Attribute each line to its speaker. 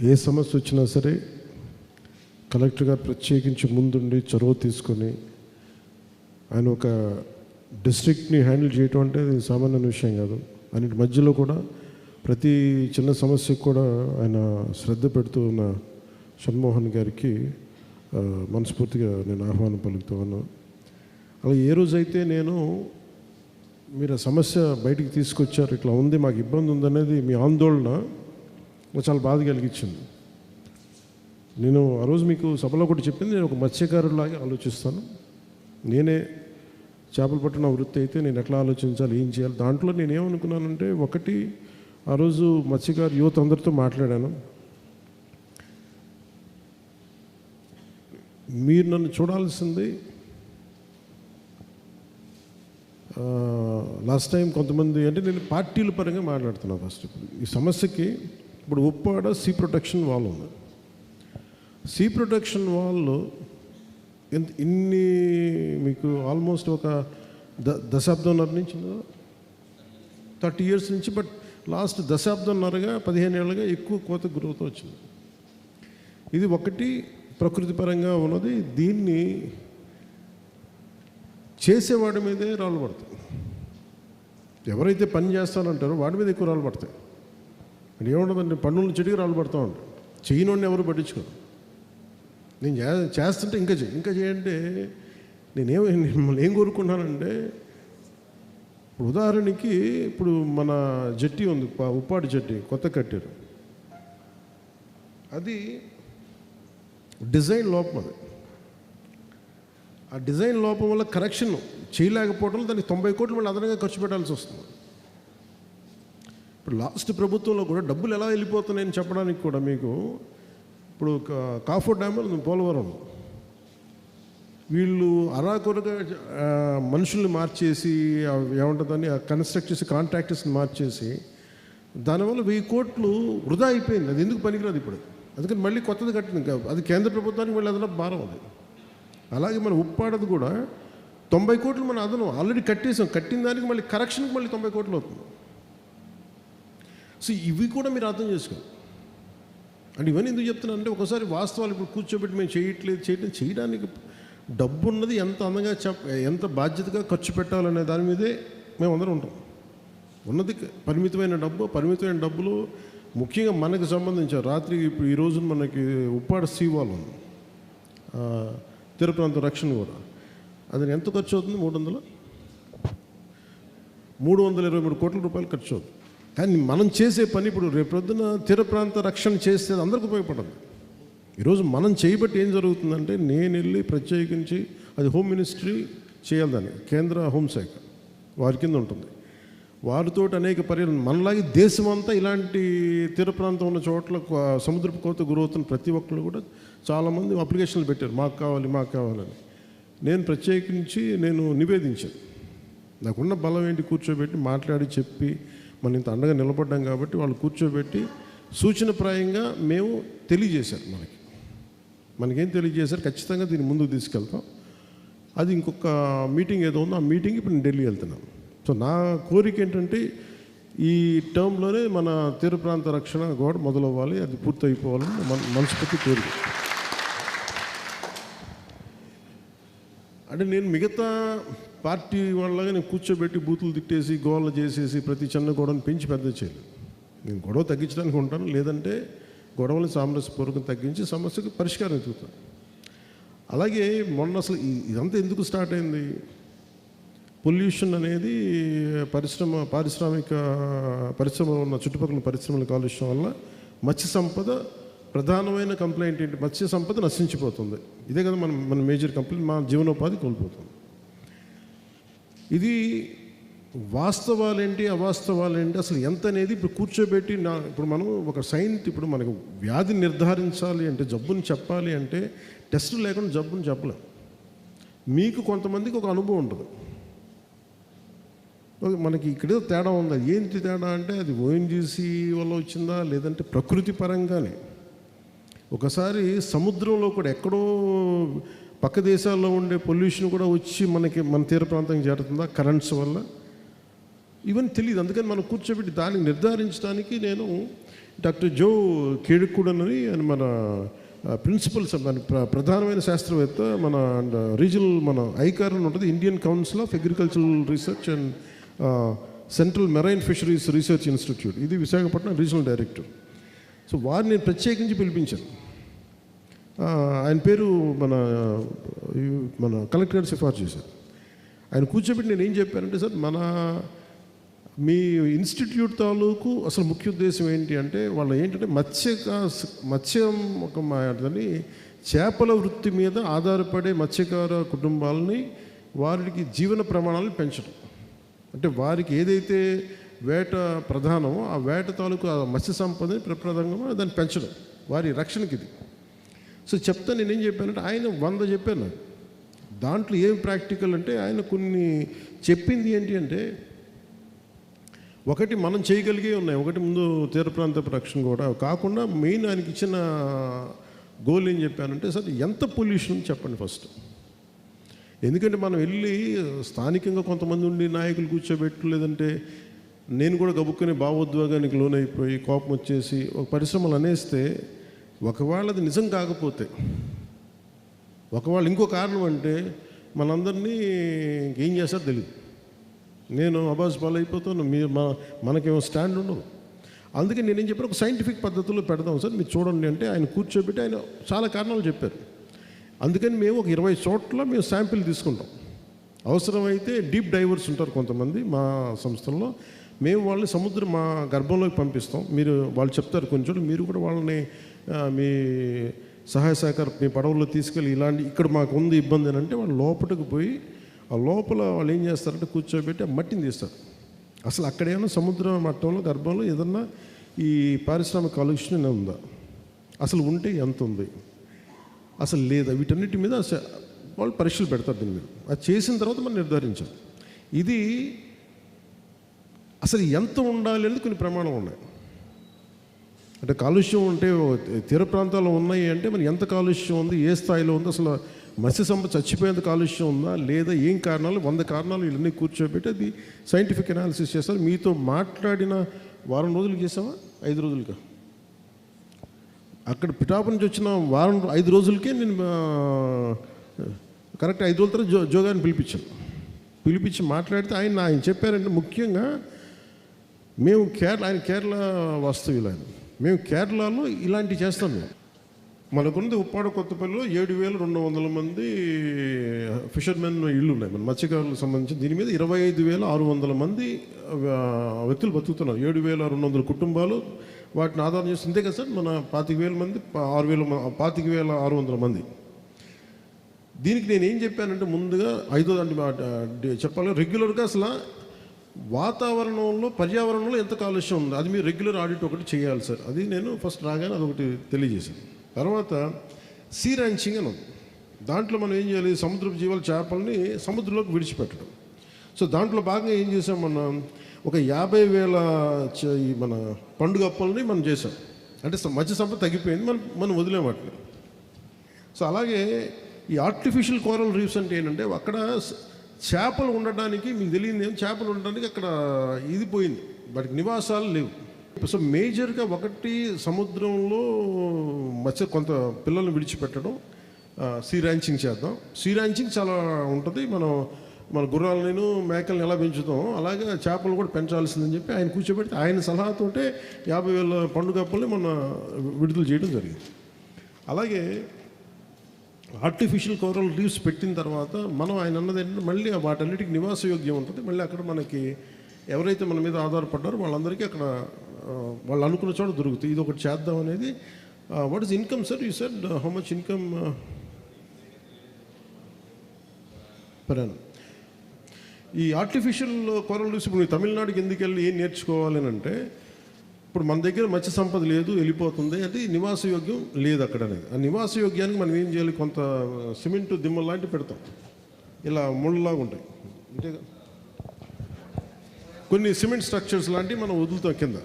Speaker 1: ఏ సమస్య వచ్చినా సరే కలెక్టర్ గారు ప్రత్యేకించి ముందుండి చొరవ తీసుకొని ఆయన ఒక డిస్ట్రిక్ట్ని హ్యాండిల్ చేయటం అంటే అది సామాన్య విషయం కాదు. అన్నిటి మధ్యలో కూడా ప్రతి చిన్న సమస్యకు కూడా ఆయన శ్రద్ధ పెడుతూ ఉన్న షణ్మోహన్ గారికి మనస్ఫూర్తిగా నేను ఆహ్వానం పలుకుతూ ఉన్నాను అలా ఏ రోజైతే నేను మీరు సమస్య బయటికి తీసుకొచ్చారు ఇట్లా ఉంది మాకు ఇబ్బంది ఉందనేది మీ ఆందోళన నాకు చాలా బాధ కలిగించింది. నేను ఆ రోజు మీకు సభలో కూడా చెప్పింది నేను ఒక మత్స్యకారులాగా ఆలోచిస్తాను. నేనే చేపలు పట్టిన వృత్తి అయితే నేను ఎట్లా ఆలోచించాలి ఏం చేయాలి? దాంట్లో నేను ఏమనుకున్నానంటే ఒకటి ఆ రోజు మత్స్యకారు యువత అందరితో మాట్లాడాను. మీరు నన్ను చూడాల్సింది లాస్ట్ టైం కొంతమంది అంటే నేను పార్టీల పరంగా మాట్లాడుతున్నాను ఫస్ట్ ఈ సమస్యకి ఇప్పుడు ఉప్పాడ సీ ప్రొటెక్షన్ వాల్ ఉంది. సీ ప్రొటెక్షన్ వాల్ ఇన్ని మీకు ఆల్మోస్ట్ ఒక ద దశాబ్దంన్నర నుంచి థర్టీ ఇయర్స్ నుంచి బట్ లాస్ట్ దశాబ్దంన్నరగా పదిహేను ఏళ్ళగా ఎక్కువ కోత గ్రోత్ వచ్చింది. ఇది ఒకటి ప్రకృతి పరంగా ఉన్నది. దీన్ని చేసేవాడి మీదే రాళ్ళు పడతాయి. ఎవరైతే పని చేస్తానంటారో వాడి మీద ఎక్కువ రాళ్ళు పడతాయి. అంటే ఏముండదండి పన్నులు చెట్టుకి రాళ్ళు పడుతూ ఉంటాయి చేయనోడిని ఎవరు పట్టించుకోరు. నేను చే- చేస్తుంటే ఇంకా చేయి ఇంకా చేయంటే నేనేం మిమ్మల్ని ఏం కోరుకున్నానంటే ఇప్పుడు ఉదాహరణకి ఇప్పుడు మన జట్టి ఉంది ప- ఉప్పాటి జట్టి కొత్త కట్టారు. అది డిజైన్ లోపం అది. ఆ డిజైన్ లోపం వల్ల కరెక్షన్ చేయలేకపోవడం దానికి తొంభై కోట్లు మళ్ళీ అదనంగా ఖర్చు పెట్టాల్సి వస్తుంది. ఇప్పుడు లాస్ట్ ప్రభుత్వంలో కూడా డబ్బులు ఎలా వెళ్ళిపోతున్నాయని చెప్పడానికి కూడా మీకు ఇప్పుడు కా- కాఫో డ్యామ్ పోలవరం. వీళ్ళు అరాకొరగా మనుషుల్ని మార్చేసి ఆ, ఏమంటుందని ఆ కన్స్ట్రక్ట్ చేసి కాంట్రాక్టర్స్ని మార్చేసి దానివల్ల వెయ్యి కోట్లు వృధా అయిపోయింది. అది ఎందుకు పనికిరాదు ఇప్పుడు? అందుకని మళ్ళీ కొత్తది కట్టింది. అది కేంద్ర ప్రభుత్వానికి మళ్ళీ అదనపు భారం అది. అలాగే మన ఉప్పాడది కూడా తొంభై కోట్లు మనం అదనం. ఆల్రెడీ కట్టేసాం. కట్టిన దానికి మళ్ళీ కరెక్షన్కి మళ్ళీ తొంభై కోట్లు అవుతుంది. సో ఇవి కూడా మీరు అర్థం చేసుకోండి అంటే ఇవన్నీ ఎందుకు చెప్తున్నా అంటే ఒకసారి వాస్తవాలు ఇప్పుడు కూర్చోబెట్టి మేము చేయట్లేదు చేయటం చేయడానికి డబ్బు ఉన్నది ఎంత అందంగా చెప్ ఎంత బాధ్యతగా ఖర్చు పెట్టాలనే దాని మీదే మేము అందరం ఉంటాం. ఉన్నది పరిమితమైన డబ్బు పరిమితమైన డబ్బులు ముఖ్యంగా మనకు సంబంధించిన రాత్రి ఇప్పుడు ఈ రోజున మనకి ఉప్పాడ సీవాల్ ఉంది. ఆ, తీర రక్షణ కూడా. అది ఎంత ఖర్చు అవుతుంది? మూడు వందలు? మూడు వందల ఇరవై మూడు కోట్ల రూపాయలు ఖర్చు అవుతుంది. కానీ మనం చేసే పని ఇప్పుడు రేపొద్దున తీర ప్రాంత రక్షణ చేస్తే అందరికి ఉపయోగపడదు. ఈరోజు మనం చేయబట్టి ఏం జరుగుతుందంటే నేను వెళ్ళి ప్రత్యేకించి అది హోమ్ మినిస్ట్రీ చేయాలి దాన్ని కేంద్ర హోంశాఖ వారి కింద ఉంటుంది. వారితో అనేక పర్యటన మనలాగే దేశం అంతా ఇలాంటి తీర ప్రాంతం ఉన్న చోట్ల సముద్రపు కోత గురవుతున్న ప్రతి ఒక్కరు కూడా చాలామంది అప్లికేషన్లు పెట్టారు మాకు కావాలి మాకు కావాలని. నేను ప్రత్యేకించి నేను నివేదించాను. నాకున్న బలం ఏంటి కూర్చోబెట్టి మాట్లాడి చెప్పి మనం ఇంత అండగా నిలబడ్డాం కాబట్టి వాళ్ళు కూర్చోబెట్టి సూచనప్రాయంగా మేము తెలియజేశారు మనకి. మనకేం తెలియజేశారు? ఖచ్చితంగా దీన్ని ముందుకు తీసుకెళ్తాం. అది ఇంకొక మీటింగ్ ఏదో ఉందో ఆ మీటింగ్ ఇప్పుడు నేను ఢిల్లీ వెళ్తున్నాను. సో నా కోరిక ఏంటంటే ఈ టర్మ్లోనే మన తీర ప్రాంత రక్షణ గోడ మొదలవ్వాలి అది పూర్తయిపోవాలని మన మనస్ఫూర్తి కోరిక అంటే నేను మిగతా పార్టీ వాళ్ళగా నేను కూర్చోబెట్టి బూతులు తిట్టేసి గోళ్ళు చేసేసి ప్రతి చిన్న గొడవను పెంచి పెద్ద చేయలేదు. నేను గొడవ తగ్గించడానికి ఉంటాను. లేదంటే గొడవలు సామరస్యపూర్వకం తగ్గించి సమస్యకు పరిష్కారం ఎదుగుతాను అలాగే మొన్న అసలు ఇదంతా ఎందుకు స్టార్ట్ అయింది? పొల్యూషన్ అనేది పరిశ్రమ పారిశ్రామిక పరిశ్రమలో ఉన్న చుట్టుపక్కల పరిశ్రమల కాలుష్యం వల్ల మత్స్య సంపద ప్రధానమైన కంప్లైంట్ ఏంటి? మత్స్య సంపద నశించిపోతుంది. ఇదే కదా మనం మన మేజర్ కంప్లైంట్ మా జీవనోపాధి కోల్పోతుంది. ఇది వాస్తవాలేంటి అవాస్తవాలేంటి? అసలు ఎంత అనేది ఇప్పుడు కూర్చోబెట్టి నా ఇప్పుడు మనం ఒక సైన్స్ ఇప్పుడు మనకు వ్యాధి నిర్ధారించాలి అంటే జబ్బుని చెప్పాలి అంటే టెస్ట్ లేకుండా జబ్బుని చెప్పలేం. మీకు కొంతమందికి ఒక అనుభవం ఉంటుంది. మనకి ఇక్కడ తేడా ఉంది? ఏంటి తేడా అంటే అది ఓఎన్జీసీ వల్ల వచ్చిందా? లేదంటే ప్రకృతి పరంగానే. ఒకసారి సముద్రంలో కూడా ఎక్కడో పక్క దేశాల్లో ఉండే పొల్యూషన్ కూడా వచ్చి మనకి మన తీర ప్రాంతానికి చేరుతుందా? కరెంట్స్ వల్ల? ఇవన్నీ తెలియదు అందుకని మనం కూర్చోబెట్టి దాన్ని నిర్ధారించడానికి నేను డాక్టర్ జో కేడుకుడనని అని మన ప్రిన్సిపల్స్ దాని ప్ర- ప్రధానమైన శాస్త్రవేత్త మన రీజనల్ మన ఐకార్ ఉంటుంది Indian Council of Agricultural Research and Central Marine Fisheries Research Institute. ఇది విశాఖపట్నం రీజనల్ డైరెక్టర్. సో వారిని ప్రత్యేకించి పిలిపించాను. ఆయన పేరు మన మన కలెక్టర్ గారు సిఫార్సు చేశారు. ఆయన కూర్చోబెట్టి నేను ఏం చెప్పానంటే సార్ మన మీ ఇన్స్టిట్యూట్ తాలూకు అసలు ముఖ్య ఉద్దేశం ఏంటి అంటే వాళ్ళు ఏంటంటే మత్స్యక మత్స్యం ఒక మాటని చేపల వృత్తి మీద ఆధారపడే మత్స్యకార కుటుంబాలని వారికి జీవన ప్రమాణాలను పెంచడం. అంటే వారికి ఏదైతే వేట ప్రధానమో ఆ వేట తాలూకు ఆ మత్స్య సంపదని ప్రప్రదంగా దాన్ని పెంచడం. వారి రక్షణకి ఇది సో చెప్తా నేనేం చెప్పానంటే ఆయన వంద చెప్పాను. దాంట్లో ఏం ప్రాక్టికల్ అంటే ఆయన కొన్ని చెప్పింది ఏంటి అంటే ఒకటి మనం చేయగలిగే ఉన్నాయి. ఒకటి ముందు తీర ప్రాంత రక్షణ కూడా కాకుండా మెయిన్ ఆయనకి ఇచ్చిన గోల్ ఏం చెప్పానంటే సార్ ఎంత పొల్యూషన్ చెప్పండి ఫస్ట్. ఎందుకంటే మనం వెళ్ళి స్థానికంగా కొంతమంది ఉండి నాయకులు కూర్చోబెట్టు లేదంటే నేను కూడా గబుక్కుని భావోద్వేగానికి లోనైపోయి కోపం వచ్చేసి ఒక పరిశ్రమలు అనేస్తే ఒకవేళ అది నిజం కాకపోతే ఒకవేళ ఇంకో కారణం అంటే మనందరినీ ఏం చేస్తారో తెలియదు నేను అబాస్ పాలు అయిపోతాను మీరు మా మనకేమో స్టాండ్ ఉండదు. అందుకే నేనేం చెప్పాను ఒక సైంటిఫిక్ పద్ధతిలో పెడదాం సార్ మీరు చూడండి అంటే ఆయన కూర్చోబెట్టి ఆయన చాలా కారణాలు చెప్పారు. అందుకని మేము ఒక ఇరవై చోట్ల మేము శాంపిల్ తీసుకుంటాం. అవసరమైతే డీప్ డైవర్స్ ఉంటారు కొంతమంది మా సంస్థల్లో. మేము వాళ్ళని సముద్రం మా గర్భంలోకి పంపిస్తాం. మీరు వాళ్ళు చెప్తారు కొంచెం మీరు కూడా వాళ్ళని మీ సహాయ సహకారం మీ పడవల్లో తీసుకెళ్ళి ఇలాంటి ఇక్కడ మాకు ఉంది ఇబ్బంది అని అంటే వాళ్ళు లోపలికి పోయి ఆ లోపల వాళ్ళు ఏం చేస్తారంటే కూర్చోబెట్టి ఆ మట్టిని తీస్తారు. అసలు అక్కడ ఏమైనా సముద్ర మట్టంలో గర్భంలో ఏదన్నా ఈ పారిశ్రామిక కాలుష్యం ఉందా? అసలు ఉంటే ఎంత ఉంది? అసలు లేదా? వీటన్నిటి మీద వాళ్ళు పరీక్షలు పెడతారు దీని మీద. అది చేసిన తర్వాత మనం నిర్ధారించాలి. ఇది అసలు ఎంత ఉండాలి అనేది కొన్ని ప్రమాణాలు ఉన్నాయి. అంటే కాలుష్యం ఉంటే తీర ప్రాంతాల్లో ఉన్నాయి అంటే మరి ఎంత కాలుష్యం ఉంది? ఏ స్థాయిలో ఉంది? అసలు మత్స్య సంపద చచ్చిపోయేంత కాలుష్యం ఉందా? లేదా ఏం కారణాలు? వంద కారణాలు ఇవన్నీ కూర్చోబెట్టి అది సైంటిఫిక్ అనాలిసిస్ చేస్తారు. మీతో మాట్లాడిన వారం రోజులు చేసావా? ఐదు రోజులుగా? అక్కడ పిఠాపు నుంచి వచ్చిన వారం ఐదు రోజులకే నేను కరెక్ట్ ఐదు రోజుల తర్వాత జో జోగాన్ని పిలిపించాను. పిలిపించి మాట్లాడితే ఆయన ఆయన చెప్పారంటే ముఖ్యంగా మేము కేరళ ఆయన కేరళ వాస్తవ్యులు ఆయన. మేము కేరళలో ఇలాంటివి చేస్తాం మేము. మనకున్నది ఉప్పాడ కొత్తపల్లిలో ఏడు వేల రెండు వందల మంది ఫిషర్మెన్ ఇళ్ళు ఉన్నాయి. మన మత్స్యకారులకు సంబంధించి దీని మీద ఇరవై ఐదు వేల ఆరు వందల మంది వ్యక్తులు బతుకుతున్నారు. ఏడు వేల రెండు వందల కుటుంబాలు వాటిని ఆధారం చేసి ఇంతే కదా సార్? మన పాతిక వేల మంది ఆరు వేల పాతిక వేల ఆరు వందల మంది. దీనికి నేను ఏం చెప్పానంటే ముందుగా ఐదో దాన్ని చెప్పాలి. రెగ్యులర్గా అసలు వాతావరణంలో పర్యావరణంలో ఎంత కాలుష్యం ఉంది అది మీరు రెగ్యులర్ ఆడిట్ ఒకటి చేయాలి సార్. అది నేను ఫస్ట్ రాగానే అదొకటి తెలియజేశాను. తర్వాత సీ ర్యాంచింగ్ అని ఉంది. దాంట్లో మనం ఏం చేయాలి? సముద్రపు జీవాల చేపల్ని సముద్రంలోకి విడిచిపెట్టడం. సో దాంట్లో భాగంగా ఏం చేసాం మనం? ఒక యాభై వేల చ- ఈ మన పండుగ అప్పల్ని మనం చేసాం అంటే మధ్య మత్స్య సంపద తగ్గిపోయింది. మనం మనం వదిలేం వాటిని. సో అలాగే ఈ ఆర్టిఫిషియల్ కోరల్ రీఫ్స్ అంటే ఏంటంటే అక్కడ చేపలు ఉండడానికి మీకు తెలియదు ఏం చేపలు ఉండడానికి అక్కడ ఇది పోయింది. వాటికి నివాసాలు లేవు. సో మేజర్గా ఒకటి సముద్రంలో మత్స్య కొంత పిల్లల్ని విడిచిపెట్టడం సీ ర్యాంచింగ్ చేద్దాం. సీ ర్యాంచింగ్ చాలా ఉంటుంది. మనం మన గుర్రాలను మేకలను ఎలా పెంచుతాం అలాగే చేపలు కూడా పెంచాల్సిందని చెప్పి ఆయన కూర్చోబెడితే ఆయన సలహాతోటే యాభై వేల పండుగ పండుగప్పల్ని మన విడుదల చేయడం జరిగింది. అలాగే ఆర్టిఫిషియల్ కోరల్ రీవ్స్ పెట్టిన తర్వాత మనం ఆయన అన్నది ఏంటంటే మళ్ళీ వాటన్నిటికి నివాసయోగ్యం ఉంటుంది. మళ్ళీ అక్కడ మనకి ఎవరైతే మన మీద ఆధారపడ్డారో వాళ్ళందరికీ అక్కడ వాళ్ళు అనుకున్న చోట దొరుకుతాయి. ఇది ఒకటి చేద్దాం అనేది what is income sir you said how much income పరాను ఈ ఆర్టిఫిషియల్ కోరల్ రీవ్స్ ఇప్పుడు తమిళనాడుకి ఎందుకు వెళ్ళి ఏం నేర్చుకోవాలి అంటే ఇప్పుడు మన దగ్గర మత్స్య సంపద లేదు వెళ్ళిపోతుంది అది నివాసయోగ్యం లేదు అక్కడ అనేది ఆ నివాసయోగ్యానికి మనం ఏం చేయాలి? కొంత సిమెంట్ దిమ్మలు లాంటివి పెడతాం. ఇలా ముళ్ళలాగా ఉంటాయి. అంతే కొన్ని సిమెంట్ స్ట్రక్చర్స్ లాంటివి మనం వదులుతాం కింద.